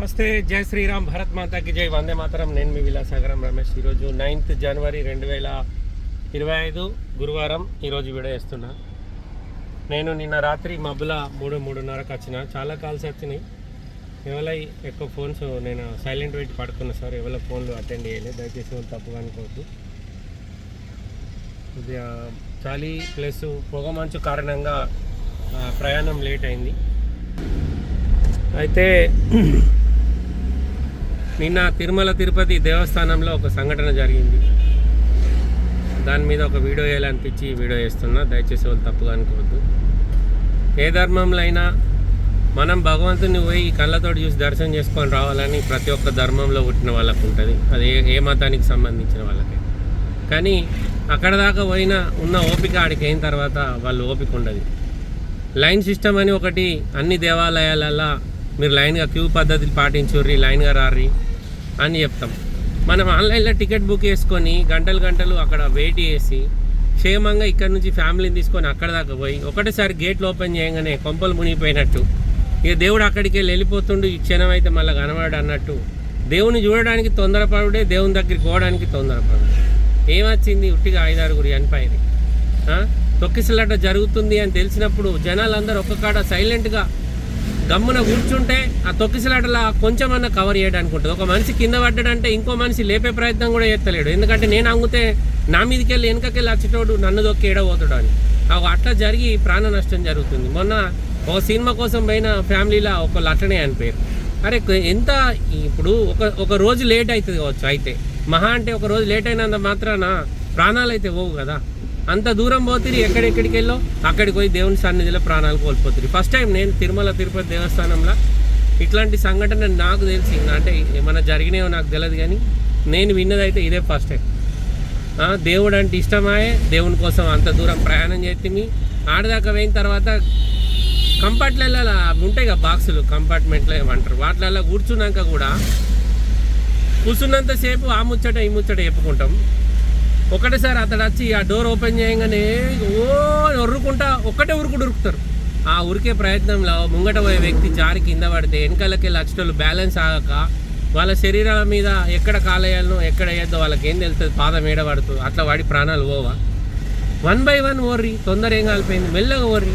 నమస్తే జై శ్రీరామ్ భరత్ మాతాకి జై. వందే మాతరం. నేను మీ విలాసాగరం రమేష్. ఈరోజు నైన్త్ జనవరి రెండు వేల ఇరవై ఐదు గురువారం ఈరోజు వీడియో వేస్తున్నా. నేను నిన్న రాత్రి మబ్బుల మూడు మూడున్నరకు వచ్చిన. చాలా కాల్స్ వచ్చినాయి. ఎవరై ఎక్కువ ఫోన్స్ నేను సైలెంట్ పెట్టి పడుకున్నా సార్. ఎవరి ఫోన్లు అటెండ్ చేయలేదు. దయచేసి వాళ్ళు తప్పుగా అనుకోవద్దు. చాలీ చలి ప్లస్ పొగ మంచు కారణంగా ప్రయాణం లేట్ అయింది. అయితే నిన్న తిరుమల తిరుపతి దేవస్థానంలో ఒక సంఘటన జరిగింది. దాని మీద ఒక వీడియో వేయాలనిపించి వీడియో వేస్తున్నా. దయచేసి వాళ్ళు తప్పుగా అనుకోవద్దు. ఏ ధర్మంలో అయినా మనం భగవంతుని పోయి కళ్ళతోటి చూసి దర్శనం చేసుకొని రావాలని ప్రతి ఒక్క ధర్మంలో పుట్టిన వాళ్ళకు ఉంటుంది. అది ఏ ఏ మతానికి సంబంధించిన వాళ్ళకి. కానీ అక్కడ దాకా పోయిన ఉన్న ఓపిక ఆడికి అయిన తర్వాత వాళ్ళు ఓపిక ఉండదు. లైన్ సిస్టమ్ అని ఒకటి అన్ని దేవాలయాలల్లో మీరు లైన్గా క్యూ పద్ధతిని పాటించుర్రి లైన్గా రార్రి. అని చెప్తాం. మనం ఆన్లైన్లో టికెట్ బుక్ చేసుకొని గంటలు గంటలు అక్కడ వెయిట్ చేసి క్షేమంగా ఇక్కడ నుంచి ఫ్యామిలీని తీసుకొని అక్కడ దాకా పోయి ఒకటేసారి గేట్లు ఓపెన్ చేయగానే కొంపలు మునిగిపోయినట్టు. ఇక దేవుడు అక్కడికి వెళ్ళిపోతుండు ఈ క్షణం అయితే మళ్ళీ కనబడు అన్నట్టు. దేవుని చూడడానికి తొందరపడుడే దేవుని దగ్గరికి పోవడానికి తొందరపడు ఏమొచ్చింది? ఉట్టిగా ఐదారుగురు చనిపోయింది ఆ? తొక్కిసలాట జరుగుతుంది అని తెలిసినప్పుడు జనాలందరూ ఒక్క కాడ సైలెంట్గా గమ్మున కూర్చుంటే ఆ తొక్కిసలాటలా కొంచెమన్నా కవర్ చేయడానికి ఉంటుంది. ఒక మనిషి కింద పడ్డాడంటే ఇంకో మనిషి లేపే ప్రయత్నం కూడా చేస్తలేడు ఎందుకంటే నేను అంగితే నా మీదకి వెళ్ళి వెనకకెళ్ళి వచ్చేటోడు నన్ను దొక్కి ఏడబోతాడు అని. అట్లా జరిగి ప్రాణ నష్టం జరుగుతుంది. మొన్న ఒక సినిమా కోసం పోయిన ఫ్యామిలీలో ఒకళ్ళు అట్లనే అనిపోయారు అరే ఎంత ఇప్పుడు ఒక ఒక రోజు లేట్ అవుతుంది కావచ్చు అయితే. మహా అంటే ఒక రోజు లేట్ అయినంత మాత్రాన ప్రాణాలు అయితే పోవు కదా. అంత దూరం పోతుంది ఎక్కడెక్కడికి వెళ్ళో అక్కడికి పోయి దేవుని సన్నిధిలో ప్రాణాలు కోల్పోతుంది ఫస్ట్ టైం నేను తిరుమల తిరుపతి దేవస్థానంలో ఇట్లాంటి సంఘటన నాకు తెలిసి అంటే ఏమైనా జరిగినాయో నాకు తెలియదు కానీ నేను విన్నదైతే ఇదే ఫస్ట్ టైం దేవుడు అంటే ఇష్టమాయే దేవుని కోసం అంత దూరం ప్రయాణం చేతిమి. ఆడదాకా పోయిన తర్వాత కంపార్ట్లలో ఉంటాయి కదా బాక్సులు కంపార్ట్మెంట్లో ఏమంటారు. వాటిలలో కూర్చున్నాక కూడా కూర్చున్నంతసేపు ఆ ముచ్చట ఈ ముచ్చట చెప్పుకుంటాం. ఒకటేసారి అతడు వచ్చి ఆ డోర్ ఓపెన్ చేయగానే ఓ ఉరుకుంటా ఒక్కటే ఉరుకుడు ఉరుకుతారు ఆ ఉరికే ప్రయత్నంలో ముంగట పోయే వ్యక్తి జారి కింద పడితే వెనకాలకి లక్షలు బ్యాలెన్స్ ఆగక వాళ్ళ శరీరాల మీద ఎక్కడ కాలేయాలను ఎక్కడ వేయద్దో వాళ్ళకి ఏం తెలుస్తుంది పాదం ఏడబడుతుంది అట్లా వాడి ప్రాణాలు పోవా. వన్ బై వన్ ఓర్రి తొందర ఏం కాలిపోయింది మెల్లగా ఓర్రి.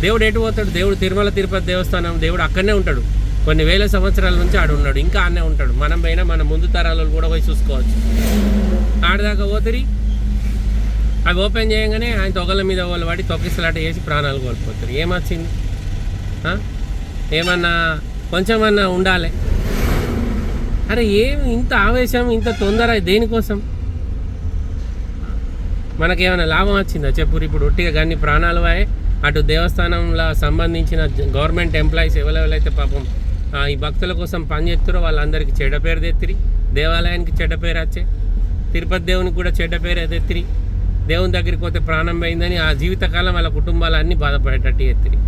దేవుడు ఎటు పోతాడు? దేవుడు తిరుమల తిరుపతి దేవస్థానం దేవుడు అక్కడనే ఉంటాడు. కొన్ని వేల సంవత్సరాల నుంచి ఆడు ఉన్నాడు. ఇంకా ఆడనే ఉంటాడు. మనం పోయినా మన ముందు తరాలు కూడా పోయి చూసుకోవచ్చు. ఆడదాకా పోతిరి. అవి ఓపెన్ చేయగానే ఆయన తొగల మీద వాళ్ళు పడి తొక్కిసలాట వేసి ప్రాణాలు కోల్పోతారు. ఏమొచ్చింది? ఏమన్నా కొంచెమన్నా ఉండాలి. అరే ఏం ఇంత ఆవేశం ఇంత తొందర దేనికోసం? మనకేమైనా లాభం వచ్చిందా? చెప్పురు ఇప్పుడు ఒట్టిగా కానీ ప్రాణాలు వాయే. అటు దేవస్థానంలో సంబంధించిన గవర్నమెంట్ ఎంప్లాయీస్ ఎవరెవరైతే పాపం ఈ భక్తుల కోసం పనిచేస్తారో వాళ్ళందరికీ చెడ్డ పేరు తెత్తిరి. దేవాలయానికి చెడ్డ పేరు వచ్చే తిరుపతి దేవునికి కూడా చెడ్డ పేరు తెత్తిరి. దేవుని దగ్గరికి పోతే ప్రాణం పోయిందని ఆ జీవితకాలం వాళ్ళ కుటుంబాలన్నీ బాధపడేటట్టు ఎత్తిరి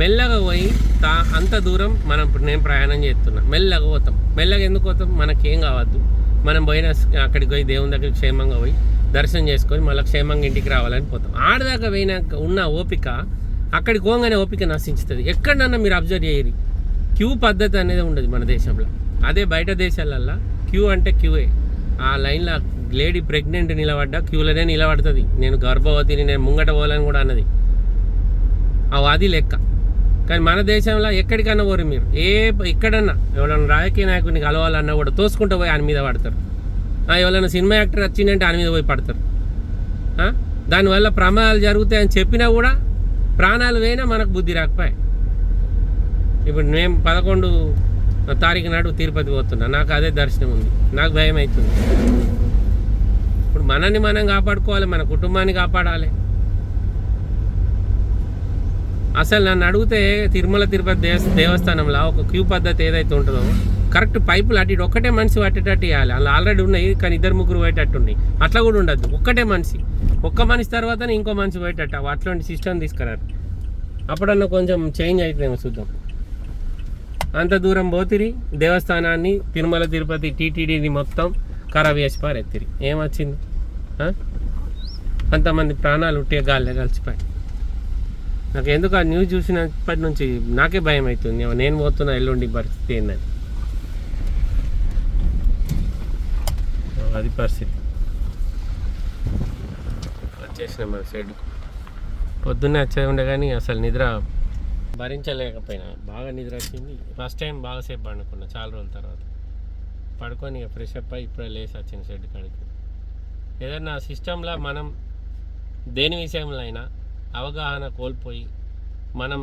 మెల్లగా పోయి తా అంత దూరం మనం ఇప్పుడు నేను ప్రయాణం చేస్తున్నా. మెల్లగా పోతాం. మెల్లగా ఎందుకు పోతాం? మనకేం కావద్దు. మనం పోయిన అక్కడికి పోయి దేవుని దగ్గరికి క్షేమంగా పోయి దర్శనం చేసుకొని మళ్ళీ క్షేమంగా ఇంటికి రావాలని పోతాం. ఆడదాకా పోయినాక ఉన్న ఓపిక అక్కడికి పోగానే ఓపిక నశించుతుంది. ఎక్కడన్నా మీరు అబ్జర్వ్ చేయరు. క్యూ పద్ధతి అనేది ఉండదు మన దేశంలో. అదే బయట దేశాలల్లో క్యూ అంటే క్యూఏ. ఆ లైన్లో లేడీ ప్రెగ్నెంట్ నిలబడ్డా క్యూలోనే నిలబడుతుంది. నేను గర్భవతిని నేను ముంగట పోవాలని కూడా అన్నది. ఆ అది లెక్క. కానీ మన దేశంలో ఎక్కడికన్నా పోరు మీరు. ఏ ఎక్కడన్నా ఎవరైనా రాజకీయ నాయకుడిని కలవాలన్నా కూడా తోసుకుంటూ పోయి ఆయన మీద పడతారు. ఎవరైనా సినిమా యాక్టర్ వచ్చిందంటే ఆయన మీద పోయి పడతారు. దానివల్ల ప్రమాదాలు జరుగుతాయని చెప్పినా కూడా ప్రాణాలు పోయినా మనకు బుద్ధి రాకపోయాయి ఇప్పుడు మేము పదకొండు తారీఖు నాడు తిరుపతి పోతున్నా. నాకు అదే దర్శనం ఉంది. నాకు భయం అవుతుంది. ఇప్పుడు మనల్ని మనం కాపాడుకోవాలి మన కుటుంబాన్ని కాపాడాలి. అసలు నన్ను అడిగితే తిరుమల తిరుపతి దేవ దేవస్థానంలో ఒక క్యూ పద్ధతి ఏదైతే ఉంటుందో కరెక్ట్ పైపులు అటు ఇటు ఒక్కటే మనిషి పట్టేటట్టు ఇవ్వాలి అలా ఆల్రెడీ ఉన్నాయి కానీ ఇద్దరు ముగ్గురు పోయేటట్టు ఉన్నాయి. అట్లా కూడా ఉండద్దు. ఒక్కటే మనిషి. ఒక్క మనిషి తర్వాత ఇంకో మనిషి పోయేటట్టు. అట్లాంటి సిస్టమ్ తీసుకురారు. అప్పుడన్నా కొంచెం చేంజ్ అవుతుందేమో చూద్దాం. అంత దూరం పోతిరి దేవస్థానాన్ని తిరుమల తిరుపతి టీటీడీని మొత్తం ఖరాబ్ చేసి పారెత్తిరి ఏమొచ్చింది? అంతమంది ప్రాణాలు ఉట్టే గాలి కలిసిపోయి నాకు ఎందుకు ఆ న్యూస్ చూసినప్పటి నుంచి నాకే భయం అవుతుంది. నేను పోతున్నా ఎల్లుండి పరిస్థితి ఏందని. అది పరిస్థితి. వచ్చేసిన మన షెడ్కు పొద్దున్నే వచ్చే ఉండే కానీ అసలు నిద్ర భరించలేకపోయినా. బాగా నిద్ర వచ్చింది. ఫస్ట్ టైం బాగాసేపు పండుకున్నా చాలా రోజుల తర్వాత. పడుకొని ఇక ఫ్రెష్ అప్ అయ్యి ఇప్పుడే లేసి వచ్చిన షెడ్ కాడికి. ఏదన్నా సిస్టంలో మనం దేని విషయంలో అయినా అవగాహన కోల్పోయి మనం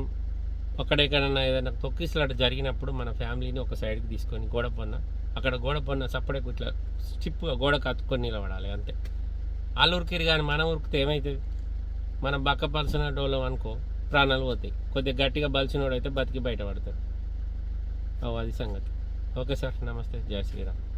ఒక్కడెక్కడన్నా ఏదైనా తొక్కిసలాట జరిగినప్పుడు మన ఫ్యామిలీని ఒక సైడ్కి తీసుకొని గోడ పొన్న అక్కడ గోడ పొన్న సప్పడకు ఇట్లా స్టిప్గా గోడ కత్తుకొని నిలబడాలి అంతే. వాళ్ళు ఉరికిరు కానీ మన ఉరికితే ఏమవుతుంది మనం బక్కపలసిన డోలం అనుకో ప్రాణాలు పోతాయి. కొద్దిగా గట్టిగా బలిసినోడు అయితే బతికి బయటపడతాడు. ఓ అది సంగతి. ఓకే సార్ నమస్తే. జై శ్రీరామ్.